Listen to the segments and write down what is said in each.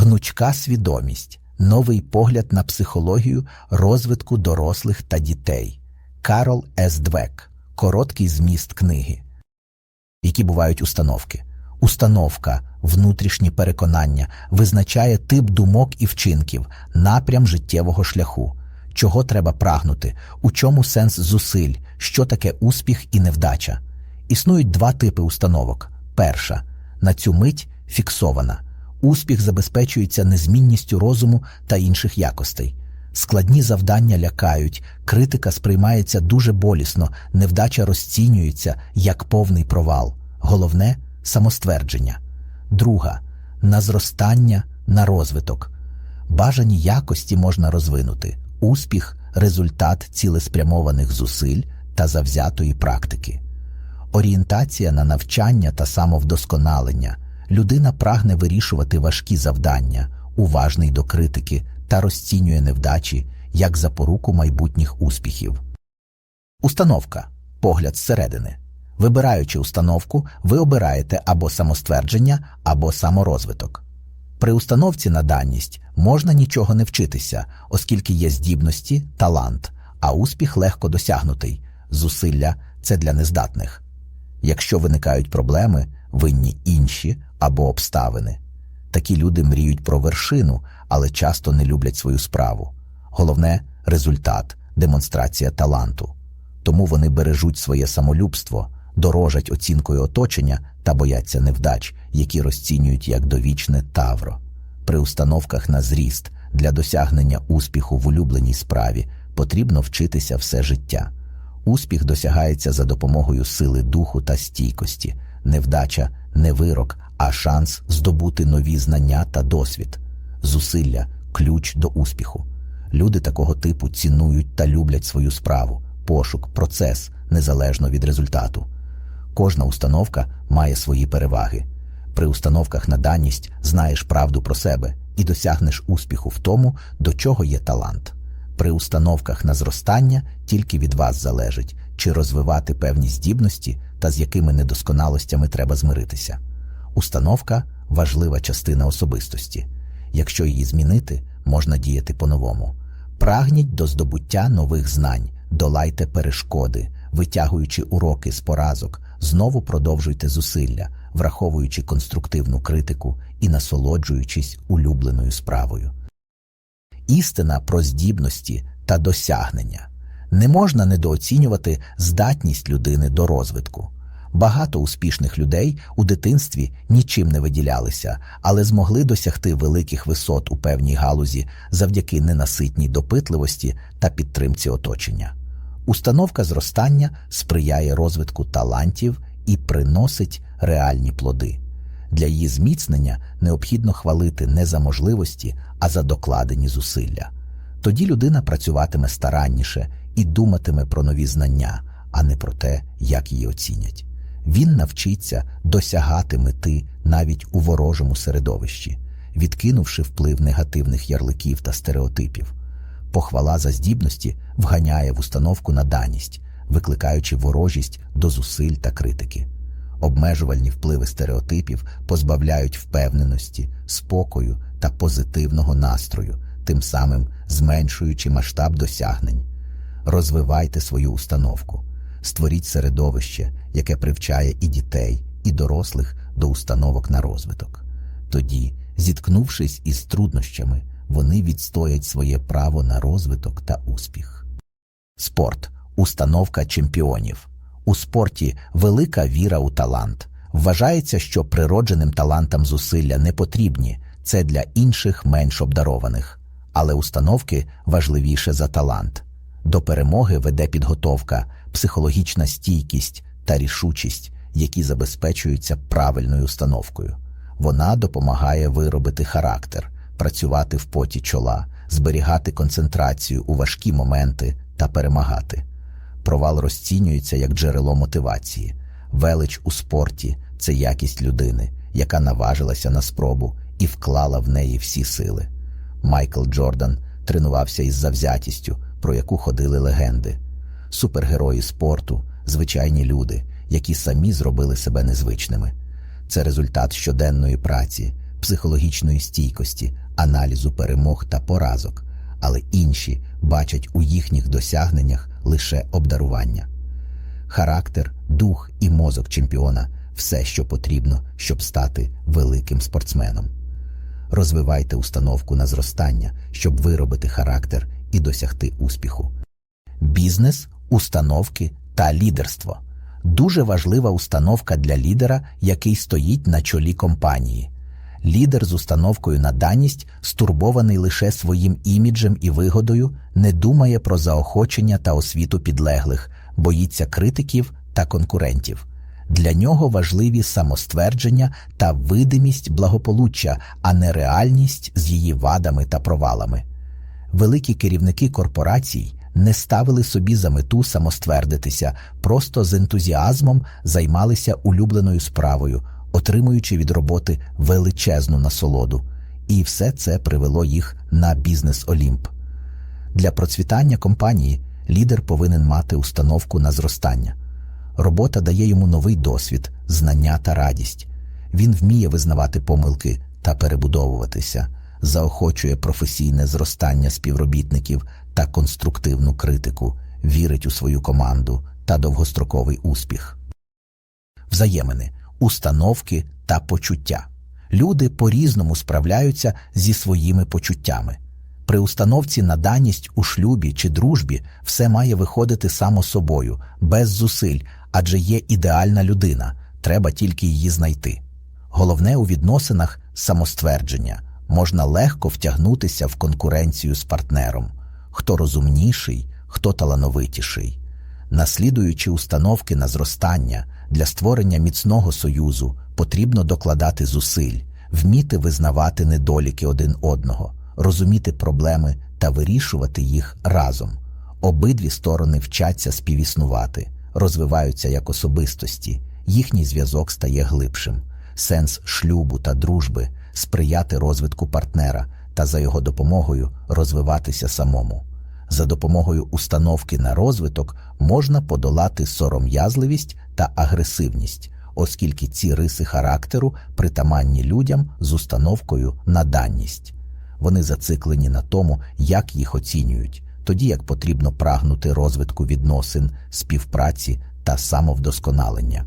гнучка свідомість, новий погляд на психологію розвитку дорослих та дітей. Карол С. Двек. Короткий зміст книги. Які бувають установки. Установка, внутрішні переконання визначає тип думок і вчинків, напрям життєвого шляху, чого треба прагнути, у чому сенс зусиль, що таке успіх і невдача. Існують два типи установок. Перша на цю мить фіксована. Успіх забезпечується незмінністю розуму та інших якостей. Складні завдання лякають, критика сприймається дуже болісно, невдача розцінюється як повний провал. Головне самоствердження. Друга на зростання, на розвиток. Бажані якості можна розвинути. Успіх результат цілеспрямованих зусиль та завзятої практики. Орієнтація на навчання та самовдосконалення. Людина прагне вирішувати важкі завдання, уважний до критики та розцінює невдачі як запоруку майбутніх успіхів. Установка погляд зсередини. Вибираючи установку, ви обираєте або самоствердження, або саморозвиток. При установці на даність можна нічого не вчитися, оскільки є здібності, талант, а успіх легко досягнутий, зусилля це для нездатних. Якщо виникають проблеми, винні інші або обставини. Такі люди мріють про вершину, але часто не люблять свою справу. Головне результат, демонстрація таланту. Тому вони бережуть своє самолюбство, дорожать оцінкою оточення та бояться невдач, які розцінюють як довічне тавро. При установках на зріст для досягнення успіху в улюбленій справі потрібно вчитися все життя. Успіх досягається за допомогою сили духу та стійкості, невдача не вирок, а шанс здобути нові знання та досвід, зусилля ключ до успіху. Люди такого типу цінують та люблять свою справу, пошук, процес незалежно від результату. Кожна установка має свої переваги. При установках на даність знаєш правду про себе і досягнеш успіху в тому, до чого є талант. При установках на зростання тільки від вас залежить, чи розвивати певні здібності та з якими недосконалостями треба змиритися. Установка важлива частина особистості. Якщо її змінити, можна діяти по-новому. Прагніть до здобуття нових знань, долайте перешкоди, витягуючи уроки з поразок, знову продовжуйте зусилля, враховуючи конструктивну критику і насолоджуючись улюбленою справою. Істина про здібності та досягнення не можна недооцінювати здатність людини до розвитку. Багато успішних людей у дитинстві нічим не виділялися, але змогли досягти великих висот у певній галузі завдяки ненаситній допитливості та підтримці оточення. Установка зростання сприяє розвитку талантів і приносить реальні плоди. Для її зміцнення необхідно хвалити не за можливості, а за докладені зусилля. Тоді людина працюватиме старанніше і думатиме про нові знання, а не про те, як її оцінять. Він навчиться досягати мети навіть у ворожому середовищі, відкинувши вплив негативних ярликів та стереотипів. Похвала за здібності вганяє в установку на даність, викликаючи ворожість до зусиль та критики. Обмежувальні впливи стереотипів позбавляють впевненості, спокою та позитивного настрою, тим самим зменшуючи масштаб досягнень. Розвивайте свою установку, створіть середовище, яке привчає і дітей, і дорослих до установок на розвиток. Тоді, зіткнувшись із труднощами, вони відстоять своє право на розвиток та успіх. Спорт установка чемпіонів. У спорті велика віра у талант. Вважається, що природженим талантам зусилля не потрібні, це для інших менш обдарованих. Але установки важливіше за талант. До перемоги веде підготовка, психологічна стійкість та рішучість, які забезпечуються правильною установкою. Вона допомагає виробити характер, працювати в поті чола, зберігати концентрацію у важкі моменти та перемагати. Провал розцінюється як джерело мотивації, велич у спорті це якість людини, яка наважилася на спробу і вклала в неї всі сили. Майкл Джордан тренувався із завзятістю, про яку ходили легенди, супергерої спорту, звичайні люди, які самі зробили себе незвичними. Це результат щоденної праці, психологічної стійкості, аналізу перемог та поразок, але інші бачать у їхніх досягненнях лише обдарування. Характер, дух і мозок чемпіона все, що потрібно, щоб стати великим спортсменом. Розвивайте установку на зростання, щоб виробити характер і досягти успіху. Бізнес, установки та лідерство дуже важлива установка для лідера, який стоїть на чолі компанії. Лідер з установкою на даність, стурбований лише своїм іміджем і вигодою, не думає про заохочення та освіту підлеглих, боїться критиків та конкурентів. Для нього важливі самоствердження та видимість благополуччя, а не реальність з її вадами та провалами. Великі керівники корпорацій не ставили собі за мету самоствердитися, просто з ентузіазмом займалися улюбленою справою, отримуючи від роботи величезну насолоду. І все це привело їх на бізнес Олімп. Для процвітання компанії лідер повинен мати установку на зростання. Робота дає йому новий досвід, знання та радість. Він вміє визнавати помилки та перебудовуватися, заохочує професійне зростання співробітників та конструктивну критику, вірить у свою команду та довгостроковий успіх. Взаємини, установки та почуття. Люди по різному справляються зі своїми почуттями. При установці на даність у шлюбі чи дружбі все має виходити само собою, без зусиль, адже є ідеальна людина, треба тільки її знайти. Головне у відносинах самоствердження можна легко втягнутися в конкуренцію з партнером, хто розумніший, хто талановитіший. Наслідуючи установки на зростання для створення міцного союзу, потрібно докладати зусиль, вміти визнавати недоліки один одного, розуміти проблеми та вирішувати їх разом. Обидві сторони вчаться співіснувати, розвиваються як особистості, їхній зв'язок стає глибшим. Сенс шлюбу та дружби сприяти розвитку партнера та за його допомогою розвиватися самому. За допомогою установки на розвиток можна подолати сором'язливість та агресивність, оскільки ці риси характеру притаманні людям з установкою на даність. Вони зациклені на тому, як їх оцінюють, тоді як потрібно прагнути розвитку відносин, співпраці та самовдосконалення.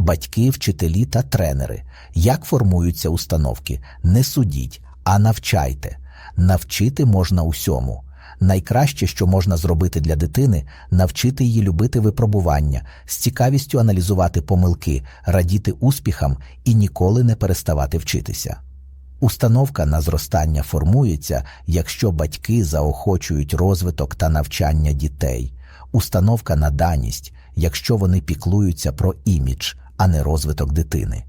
Батьки, вчителі та тренери. Як формуються установки? Не судіть, а навчайте. Навчити можна усьому. Найкраще, що можна зробити для дитини, навчити її любити випробування, з цікавістю аналізувати помилки, радіти успіхам і ніколи не переставати вчитися. Установка на зростання формується, якщо батьки заохочують розвиток та навчання дітей, установка на даність, якщо вони піклуються про імідж, а не розвиток дитини.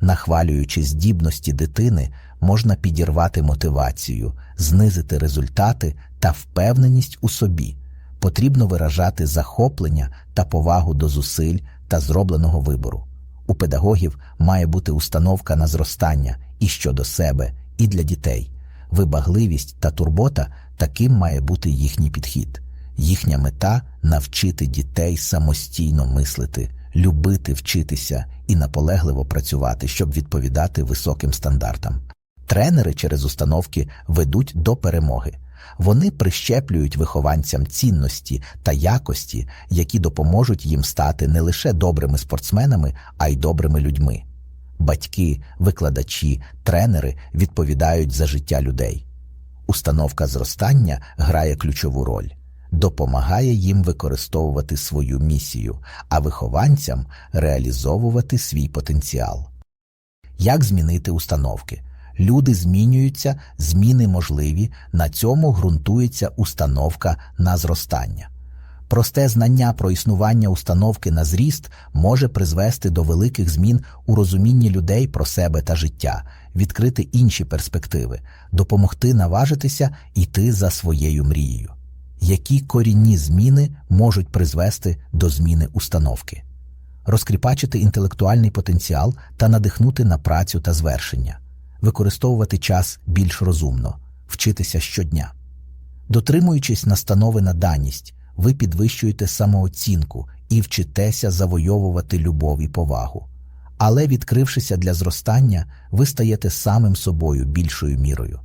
Нахвалюючи здібності дитини, можна підірвати мотивацію, знизити результати та впевненість у собі. Потрібно виражати захоплення та повагу до зусиль та зробленого вибору. У педагогів має бути установка на зростання і щодо себе, і для дітей. Вибагливість та турбота таким має бути їхній підхід. Їхня мета навчити дітей самостійно мислити, любити вчитися і наполегливо працювати, щоб відповідати високим стандартам. Тренери через установки ведуть до перемоги. Вони прищеплюють вихованцям цінності та якості, які допоможуть їм стати не лише добрими спортсменами, а й добрими людьми. Батьки, викладачі, тренери відповідають за життя людей. Установка зростання грає ключову роль, допомагає їм використовувати свою місію, а вихованцям реалізовувати свій потенціал. Як змінити установки? Люди змінюються, зміни можливі, на цьому ґрунтується установка на зростання. Просте знання про існування установки на зріст може призвести до великих змін у розумінні людей про себе та життя, відкрити інші перспективи, допомогти наважитися йти за своєю мрією. Які корінні зміни можуть призвести до зміни установки, розкріпачити інтелектуальний потенціал та надихнути на працю та звершення використовувати час більш розумно, вчитися щодня. Дотримуючись настанови на даність, ви підвищуєте самооцінку і вчитеся завойовувати любов і повагу. Але, відкрившися для зростання, ви стаєте самим собою більшою мірою.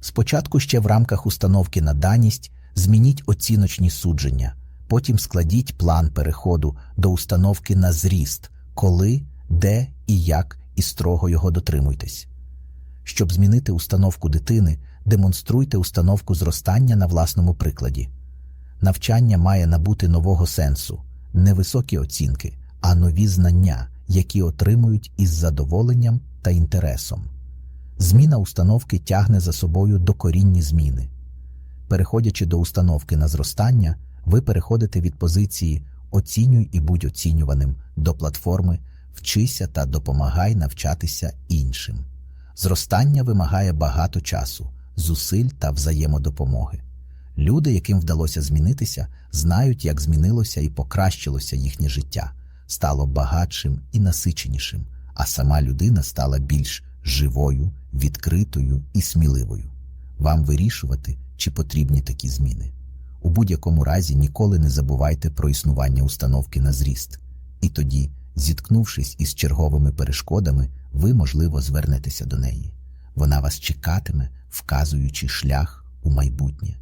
Спочатку ще в рамках установки на даність змініть оціночні судження, потім складіть план переходу до установки на зріст, коли, де і як, і строго його дотримуйтесь. Щоб змінити установку дитини, демонструйте установку зростання на власному прикладі. Навчання має набути нового сенсу, не високі оцінки, а нові знання, які отримують із задоволенням та інтересом. Зміна установки тягне за собою докорінні зміни. Переходячи до установки на зростання, ви переходите від позиції оцінюй і будь оцінюваним до платформи вчися та допомагай навчатися іншим. Зростання вимагає багато часу, зусиль та взаємодопомоги. Люди, яким вдалося змінитися, знають, як змінилося і покращилося їхнє життя, стало багатшим і насиченішим, а сама людина стала більш живою, відкритою і сміливою. Вам вирішувати, чи потрібні такі зміни. У будь-якому разі ніколи не забувайте про існування установки на зріст, і тоді, зіткнувшись із черговими перешкодами, ви, можливо, звернетеся до неї. Вона вас чекатиме, вказуючи шлях у майбутнє.